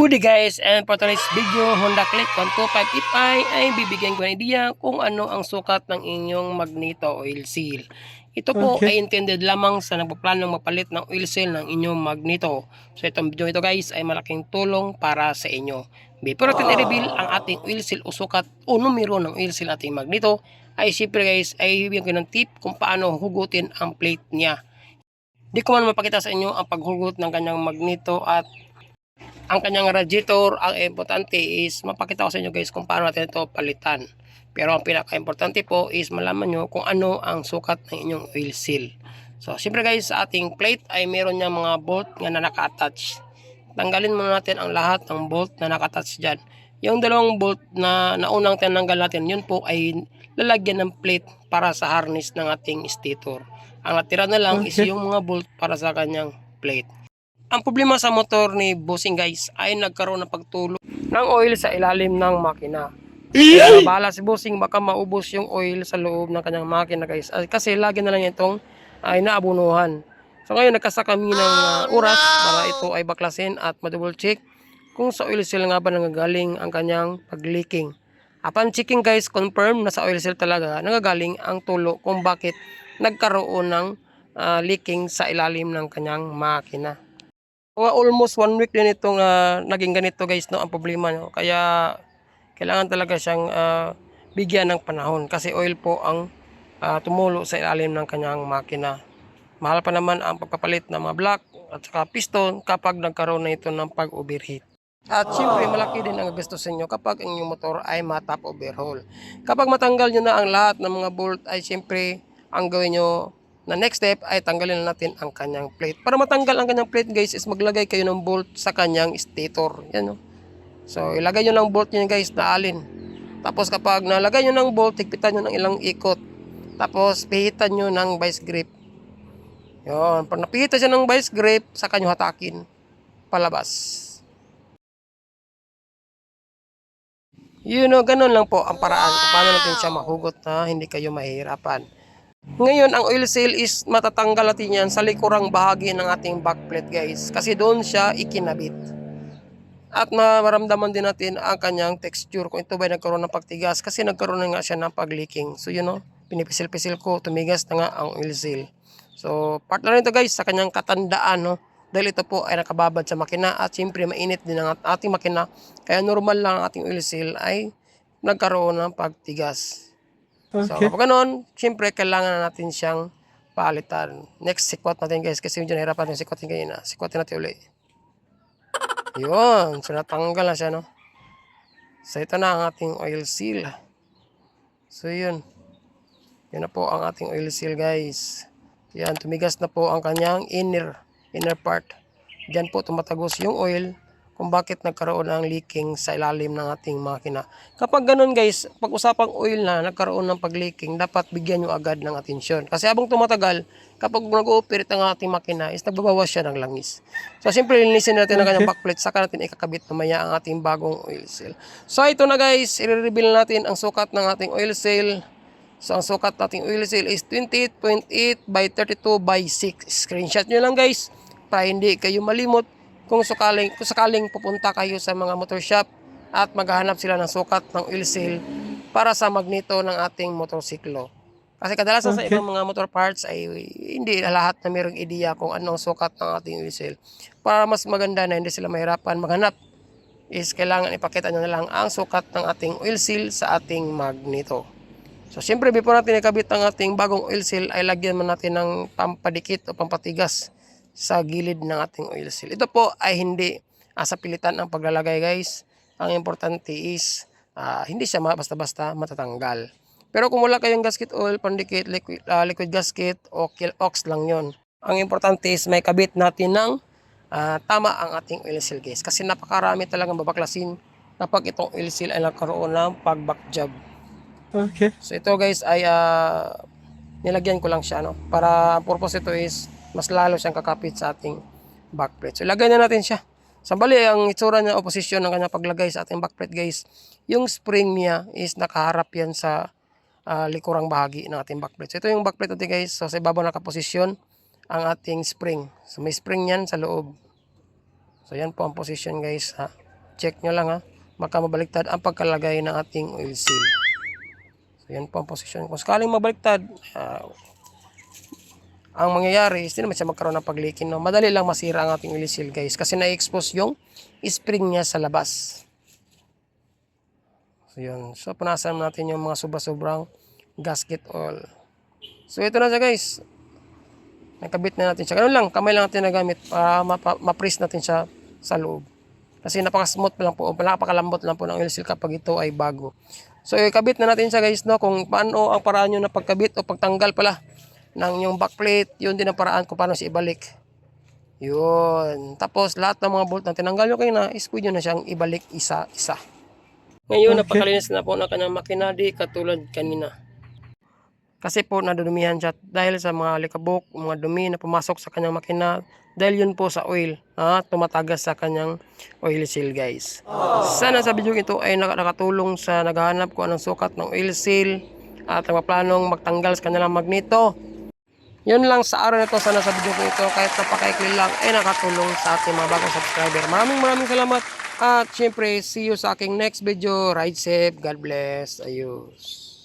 Good day guys, and for today's video, Honda Click 125 Ipay ay bibigyan ko ng idea kung ano ang sukat ng inyong magneto oil seal. Ito po Okay. ay intended lamang sa nagpaplanong mapalit ng oil seal ng inyong magneto. So itong video ito guys ay malaking tulong para sa inyo. Before natin i-reveal ang ating oil seal o sukat o numero ng oil seal ating magneto, ay siyempre guys ay bibigyan ko ng tip kung paano hugutin ang plate niya. Di ko man mapakita sa inyo ang paghugot ng kanyang magneto at ang kanyang radiator, ang importante is mapakita ko sa inyo guys kung paano natin ito palitan. Pero ang pinaka-importante po is malaman nyo kung ano ang sukat ng inyong oil seal. So, siyempre guys, sa ating plate ay meron niya mga bolt nga na naka-attach. Tanggalin muna natin ang lahat ng bolt na naka-attach dyan. Yung dalawang bolt na naunang tinanggal natin, yun po ay lalagyan ng plate para sa harness ng ating stator. Ang natira na lang is yung mga bolt para sa kanyang plate. Ang problema sa motor ni Bossing guys ay nagkaroon ng pagtulo ng oil sa ilalim ng makina. Kaya bahala si Bossing baka maubos yung oil sa loob ng kanyang makina guys. Ah, Kasi lagi na lang itong ay naabunuhan. So ngayon nagkasa kami ng ah, oras para ito ay baklasin at ma-double check kung sa oil seal nga ba nanggagaling ang kanyang pag-leaking. Upon checking guys, confirm na sa oil seal talaga nanggagaling ang tulo kung bakit nagkaroon ng ah, leaking sa ilalim ng kanyang makina. Mga almost one week din itong ah, naging ganito guys no ang problema no. Kaya kailangan talaga siyang ah, bigyan ng panahon kasi oil po ang ah, tumulo sa ilalim ng kanyang makina. Mahal pa naman ang pagpapalit ng mga block at saka piston kapag nagkaroon na ito ng pag-overheat. At syempre, malaki din ang gusto sa inyo kapag ang inyong motor ay matap overhaul. Kapag matanggal nyo na ang lahat ng mga bolt ay syempre, ang gawin nyo na next step ay tanggalin na natin ang kanyang plate. Para matanggal ang kanyang plate guys is maglagay kayo ng bolt sa kanyang stator. Yan no. So ilagay nyo ng bolt nyo guys na alin. Tapos kapag nalagay nyo ng bolt, higpitan nyo ng ilang ikot. Tapos pihitan nyo ng vice grip. Yun. Pag napihitan siya ng vice grip, saka nyo hatakin. Palabas. Yun know, ganun lang po ang paraan kung paano natin siya mahugot na hindi kayo mahihirapan. Ngayon, ang oil seal is matatanggal natin yan sa likurang bahagi ng ating backplate guys. Kasi doon siya ikinabit. At maramdaman din natin ang kanyang texture kung ito ba nagkaroon ng pagtigas kasi nagkaroon na nga siya ng pag-leaking. So yun know, pinipisil-pisil ko, tumigas na nga ang oil seal. So part na rin guys sa kanyang katandaan no. Dahil ito po ay nakababad sa makina at siyempre mainit din ang at- ating makina. Kaya normal lang ang ating oil seal ay nagkaroon ng pagtigas. So Okay. kapag ganun, siyempre kailangan na natin siyang palitan. Next, sikwat natin guys kasi medyo nahirapan yung sikwatin kanina. Sikwatin natin ulit. Yun, so natanggal na siya no. So ito na ang ating oil seal. So yun. Yun na po ang ating oil seal guys. Yan, tumigas na po ang kanyang inner, inner part. Diyan po tumatagos yung oil kung bakit nagkaroon ng leaking sa ilalim ng ating makina. Kapag ganun guys, pag usapang oil na nagkaroon ng pag-leaking, dapat bigyan nyo agad ng atensyon. Kasi habang tumatagal, kapag nag-ooperate ang ating makina, is nagbabawas siya ng langis. So, siyempre, linisin natin ang kanyang backplate, saka natin ikakabit mamaya ang ating bagong oil seal. So, ito na guys, i-reveal natin ang sukat ng ating oil seal. So, ang sukat nating oil seal is 28.8 by 32 by 6. Screenshot nyo lang guys, para hindi kayo malimot kung sakaling, kung sakaling pupunta kayo sa mga motor shop at maghahanap sila ng sukat ng oil seal para sa magneto ng ating motorsiklo. Kasi kadalasan sa Okay. ibang mga motor parts ay hindi lahat na mayroong ideya kung anong sukat ng ating oil seal. Para mas maganda na hindi sila mahirapan maghanap is kailangan ipakita nyo na lang ang sukat ng ating oil seal sa ating magneto. So, siyempre, before natin ikabit ang ating bagong oil seal, ay lagyan mo natin ng pampadikit o pampatigas sa gilid ng ating oil seal. Ito po ay hindi ah, sa pilitan ang paglalagay, guys. Ang importante is ah, hindi siya basta-basta matatanggal. Pero kung wala kayong gasket oil, pandikit, liquid, ah, liquid gasket, o kill ox lang yon. Ang importante is may kabit natin ng ah, tama ang ating oil seal, guys. Kasi napakarami talagang babaklasin kapag itong oil seal ay nagkaroon ng pag-back job. Okay. So ito guys ay ah, nilagyan ko lang siya no para purpose ito is mas lalo siyang kakapit sa ating backplate. So ilagay na natin siya. Sa bali ang itsura niya o ng kanyang paglagay sa ating backplate guys, yung spring niya is nakaharap yan sa ah, likurang bahagi ng ating backplate. So ito yung backplate natin guys. So sa ibabaw nakaposisyon ang ating spring. So may spring yan sa loob. So yan po ang position guys ha. check nyo lang ha. Baka mabaliktad ang pagkalagay ng ating oil seal. So yan po ang posisyon. Kung sakaling mabaliktad, ah, ang mangyayari is hindi naman siya magkaroon ng paglikin. No? Madali lang masira ang ating seal guys kasi na-expose yung spring niya sa labas. So yun. So punasan natin yung mga sobra-sobrang gasket oil. So ito na siya guys. Nakabit na natin siya. Ganun lang, kamay lang natin nagamit para ma-press natin siya sa loob. Kasi napaka-smooth pa lang po, napakalambot lang po ng oil seal kapag ito ay bago. So ikabit na natin siya guys, no? Kung paano ang paraan nyo na pagkabit o pagtanggal pala ng yung backplate, yun din ang paraan kung paano siya ibalik. Yun. Tapos lahat ng mga bolt na tinanggal nyo kayo na, squeeze nyo na siyang ibalik isa-isa. Ngayon, napakalinis na po ng kanyang makina, di katulad kanina. Kasi po nadudumihan siya dahil sa mga likabok, mga dumi na pumasok sa kanyang makina dahil yun po sa oil na tumatagas sa kanyang oil seal guys. Sana sa video ito ay nak- nakatulong sa naghahanap ko anong sukat ng oil seal at nagpaplanong magtanggal sa kanilang magneto. Yun lang sa araw na ito. Sana sa video ko ito kahit napakaikli lang ay nakatulong sa ating mga bagong subscriber. Maraming maraming salamat at syempre see you sa aking next video. Ride safe. God bless. Ayos.